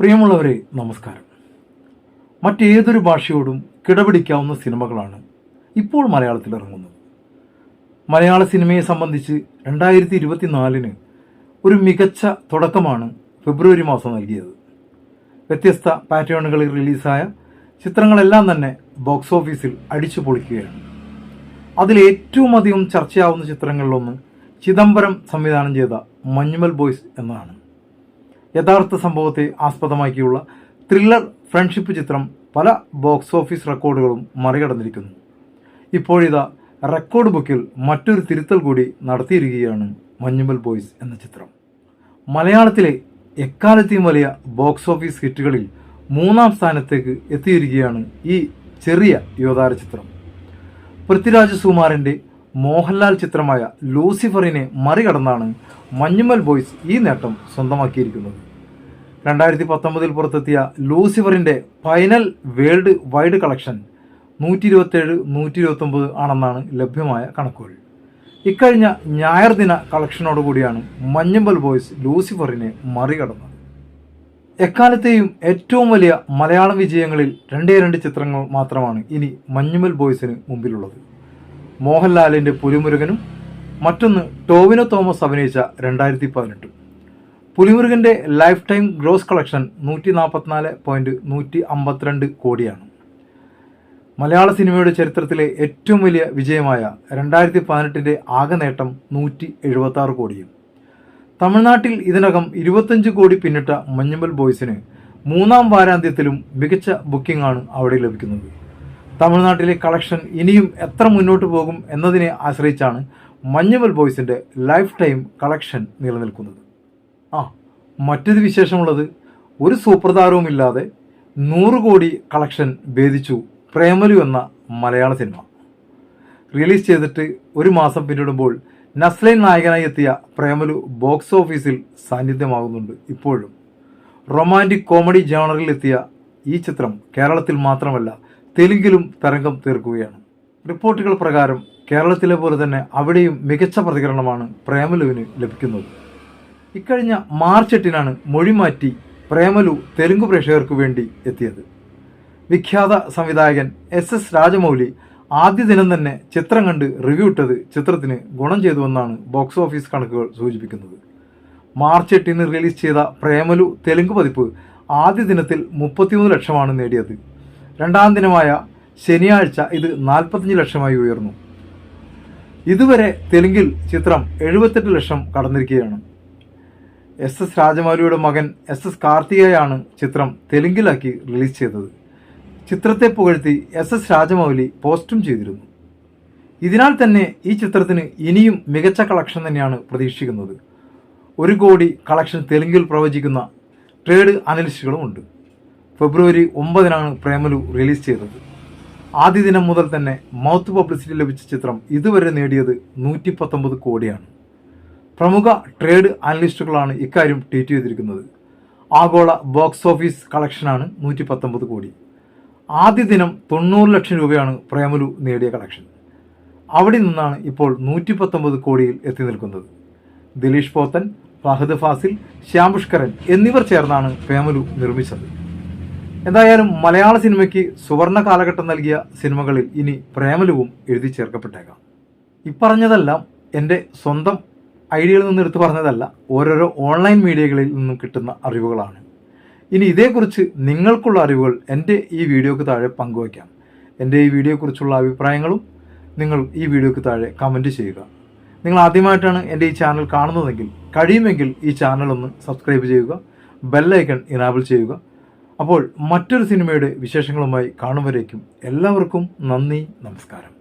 പ്രിയമുള്ളവരെ നമസ്കാരം. മറ്റേതൊരു ഭാഷയോടും കിടപിടിക്കാവുന്ന സിനിമകളാണ് ഇപ്പോൾ മലയാളത്തിൽ ഇറങ്ങുന്നത്. മലയാള സിനിമയെ സംബന്ധിച്ച് രണ്ടായിരത്തി ഇരുപത്തിനാലിന് ഒരു മികച്ച തുടക്കമാണ് ഫെബ്രുവരി മാസം നൽകിയത്. വ്യത്യസ്ത പാറ്റേണുകളിൽ റിലീസായ ചിത്രങ്ങളെല്ലാം തന്നെ ബോക്സ് ഓഫീസിൽ അടിച്ചു പൊളിക്കുകയാണ്. അതിലേറ്റവും അധികം ചർച്ചയാവുന്ന ചിത്രങ്ങളിലൊന്ന് ചിദംബരം സംവിധാനം ചെയ്ത മഞ്ഞുമൽ ബോയ്സ് എന്നതാണ് യഥാർത്ഥ സംഭവത്തെ ആസ്പദമാക്കിയുള്ള ത്രില്ലർ ഫ്രണ്ട്ഷിപ്പ് ചിത്രം പല ബോക്സ് ഓഫീസ് റെക്കോർഡുകളും മറികടന്നിരിക്കുന്നു. ഇപ്പോഴിതാ റെക്കോർഡ് ബുക്കിൽ മറ്റൊരു തിരുത്തൽ കൂടി നടത്തിയിരിക്കുകയാണ് മഞ്ഞുമൽ ബോയ്സ് എന്ന ചിത്രം. മലയാളത്തിലെ എക്കാലത്തെയും വലിയ ബോക്സ് ഓഫീസ് ഹിറ്റുകളിൽ മൂന്നാം സ്ഥാനത്തേക്ക് എത്തിയിരിക്കുകയാണ് ഈ ചെറിയ യുവതാര ചിത്രം. പൃഥ്വിരാജ് സുമാറിന്റെ മോഹൻലാൽ ചിത്രമായ ലൂസിഫറിനെ മറികടന്നാണ് മഞ്ഞുമൽ ബോയ്സ് ഈ നേട്ടം സ്വന്തമാക്കിയിരിക്കുന്നത്. രണ്ടായിരത്തി പത്തൊമ്പതിൽ പുറത്തെത്തിയ ലൂസിഫറിന്റെ ഫൈനൽ വേൾഡ് വൈഡ് കളക്ഷൻ നൂറ്റി ഇരുപത്തേഴ് നൂറ്റി ഇരുപത്തൊമ്പത് ആണെന്നാണ് ലഭ്യമായ കണക്കുകൾ. ഇക്കഴിഞ്ഞ ഞായർ ദിന കളക്ഷനോടുകൂടിയാണ് മഞ്ഞമ്പൽ ബോയ്സ് ലൂസിഫറിനെ മറികടന്നത്. എക്കാലത്തെയും ഏറ്റവും വലിയ മലയാളം വിജയങ്ങളിൽ രണ്ടേ രണ്ട് ചിത്രങ്ങൾ മാത്രമാണ് ഇനി മഞ്ഞുമൽ ബോയ്സിന് മുമ്പിലുള്ളത്. മോഹൻലാലിന്റെ പുലിമുരുകനും മറ്റൊന്ന് ടോവിനോ തോമസ് അഭിനയിച്ച രണ്ടായിരത്തി പതിനെട്ടും പുലിമുരുകന്റെ ലൈഫ് ടൈം ഗ്രോസ് കളക്ഷൻ നൂറ്റി നാൽപ്പത്തിനാല് പോയിന്റ് നൂറ്റി അമ്പത്തിരണ്ട് കോടിയാണ്. മലയാള സിനിമയുടെ ചരിത്രത്തിലെ ഏറ്റവും വലിയ വിജയമായ രണ്ടായിരത്തി പതിനെട്ടിന്റെ ആകെ നേട്ടം നൂറ്റി എഴുപത്തി ആറ് കോടിയും. തമിഴ്നാട്ടിൽ ഇതിനകം ഇരുപത്തഞ്ച് കോടി പിന്നിട്ട മഞ്ഞുമ്പൽ ബോയ്സിന് മൂന്നാം വാരാന്ത്യത്തിലും മികച്ച ബുക്കിംഗാണ് അവിടെ ലഭിക്കുന്നത്. തമിഴ്നാട്ടിലെ കളക്ഷൻ ഇനിയും എത്ര മുന്നോട്ട് പോകും എന്നതിനെ ആശ്രയിച്ചാണ് മഞ്ഞുമൽ ബോയ്സിന്റെ ലൈഫ് ടൈം കളക്ഷൻ നിലനിൽക്കുന്നത്. ആ മറ്റൊരു വിശേഷമുള്ളത്. ഒരു സൂപ്പർ താരവുമില്ലാതെ നൂറ് കോടി കളക്ഷൻ ഭേദിച്ചു പ്രേമലു എന്ന മലയാള സിനിമ. റിലീസ് ചെയ്തിട്ട് ഒരു മാസം പിന്നിടുമ്പോൾ നസ്ലൈൻ നായകനായി എത്തിയ പ്രേമലു ബോക്സ് ഓഫീസിൽ സാന്നിധ്യമാകുന്നുണ്ട് ഇപ്പോഴും. റൊമാന്റിക് കോമഡി ജേണറിൽ എത്തിയ ഈ ചിത്രം കേരളത്തിൽ മാത്രമല്ല തെലുങ്കിലും തരംഗം തീർക്കുകയാണ്. റിപ്പോർട്ടുകൾ പ്രകാരം കേരളത്തിലെ പോലെ തന്നെ അവിടെയും മികച്ച പ്രതികരണമാണ് പ്രേമലുവിന് ലഭിക്കുന്നത്. ഇക്കഴിഞ്ഞ മാർച്ച് എട്ടിനാണ് മൊഴിമാറ്റി പ്രേമലു തെലുങ്ക് പ്രേക്ഷകർക്ക് വേണ്ടി എത്തിയത്. വിഖ്യാത സംവിധായകൻ എസ് എസ് രാജമൗലി ആദ്യ ദിനം തന്നെ ചിത്രം കണ്ട് റിവ്യൂ ഇട്ടത് ചിത്രത്തിന് ഗുണം ചെയ്തുവെന്നാണ് ബോക്സ് ഓഫീസ് കണക്കുകൾ സൂചിപ്പിക്കുന്നത്. മാർച്ച് എട്ടിന് റിലീസ് ചെയ്ത പ്രേമലു തെലുങ്ക് പതിപ്പ് ആദ്യ ദിനത്തിൽ മുപ്പത്തിമൂന്ന് ലക്ഷമാണ് നേടിയത്. രണ്ടാം ദിനമായ ശനിയാഴ്ച ഇത് നാൽപ്പത്തഞ്ച് ലക്ഷമായി ഉയർന്നു. ഇതുവരെ തെലുങ്കിൽ ചിത്രം എഴുപത്തെട്ട് ലക്ഷം കടന്നിരിക്കുകയാണ്. എസ് എസ് രാജമൗലിയുടെ മകൻ എസ് എസ് കാർത്തികയാണ് ചിത്രം തെലുങ്കിലാക്കി റിലീസ് ചെയ്തത്. ചിത്രത്തെ പുകഴ്ത്തി എസ് എസ് രാജമൗലി പോസ്റ്റും ചെയ്തിരുന്നു. ഇതിനാൽ തന്നെ ഈ ചിത്രത്തിന് ഇനിയും മികച്ച കളക്ഷൻ തന്നെയാണ് പ്രതീക്ഷിക്കുന്നത്. ഒരു കോടി കളക്ഷൻ തെലുങ്കിൽ പ്രവചിക്കുന്ന ട്രേഡ് അനലിസ്റ്റുകളും ഉണ്ട്. ഫെബ്രുവരി ഒമ്പതിനാണ് പ്രേമലു റിലീസ് ചെയ്തത്. ആദ്യ ദിനം മുതൽ തന്നെ മൗത്ത് പബ്ലിസിറ്റി ലഭിച്ച ചിത്രം ഇതുവരെ നേടിയത് നൂറ്റി കോടിയാണ്. പ്രമുഖ ട്രേഡ് അനലിസ്റ്റുകളാണ് ഇക്കാര്യം ട്വീറ്റ് ചെയ്തിരിക്കുന്നത്. ആഗോള ബോക്സ് ഓഫീസ് കളക്ഷനാണ് നൂറ്റി പത്തൊമ്പത് കോടി. ആദ്യ ദിനം തൊണ്ണൂറ് ലക്ഷം രൂപയാണ് പ്രേമലു നേടിയ കളക്ഷൻ. അവിടെ നിന്നാണ് ഇപ്പോൾ നൂറ്റി പത്തൊമ്പത് കോടിയിൽ എത്തി നിൽക്കുന്നത്. ദിലീഷ് പോത്തൻ ഫഹദ് ഫാസിൽ ശ്യാം പുഷ്കരൻ എന്നിവർ ചേർന്നാണ് പ്രേമലു നിർമ്മിച്ചത്. എന്തായാലും മലയാള സിനിമയ്ക്ക് സുവർണ കാലഘട്ടം നൽകിയ സിനിമകളിൽ ഇനി പ്രേമലുവും എഴുതി ചേർക്കപ്പെട്ടേക്കാം. ഇപ്പറഞ്ഞതെല്ലാം എന്റെ സ്വന്തം ഐഡിയയിൽ നിന്ന് എടുത്തു പറഞ്ഞതല്ല ഓരോരോ ഓൺലൈൻ മീഡിയകളിൽ നിന്നും കിട്ടുന്ന അറിവുകളാണ്. ഇനി ഇതേക്കുറിച്ച് നിങ്ങൾക്കുള്ള അറിവുകൾ എന്റെ ഈ വീഡിയോക്ക് താഴെ പങ്കുവയ്ക്കാം. എന്റെ ഈ വീഡിയോയെക്കുറിച്ചുള്ള അഭിപ്രായങ്ങളും നിങ്ങൾ ഈ വീഡിയോക്ക് താഴെ കമന്റ് ചെയ്യുക. നിങ്ങൾ ആദ്യമായിട്ടാണ് എന്റെ ഈ ചാനൽ കാണുന്നതെങ്കിൽ കഴിയുമെങ്കിൽ ഈ ചാനൽ ഒന്ന് സബ്സ്ക്രൈബ് ചെയ്യുക ബെല്ലൈക്കൺ ഇനാബിൾ ചെയ്യുക. അപ്പോൾ മറ്റൊരു സിനിമയുടെ വിശേഷങ്ങളുമായി കാണുമ്പോഴേക്കും എല്ലാവർക്കും നന്ദി നമസ്കാരം.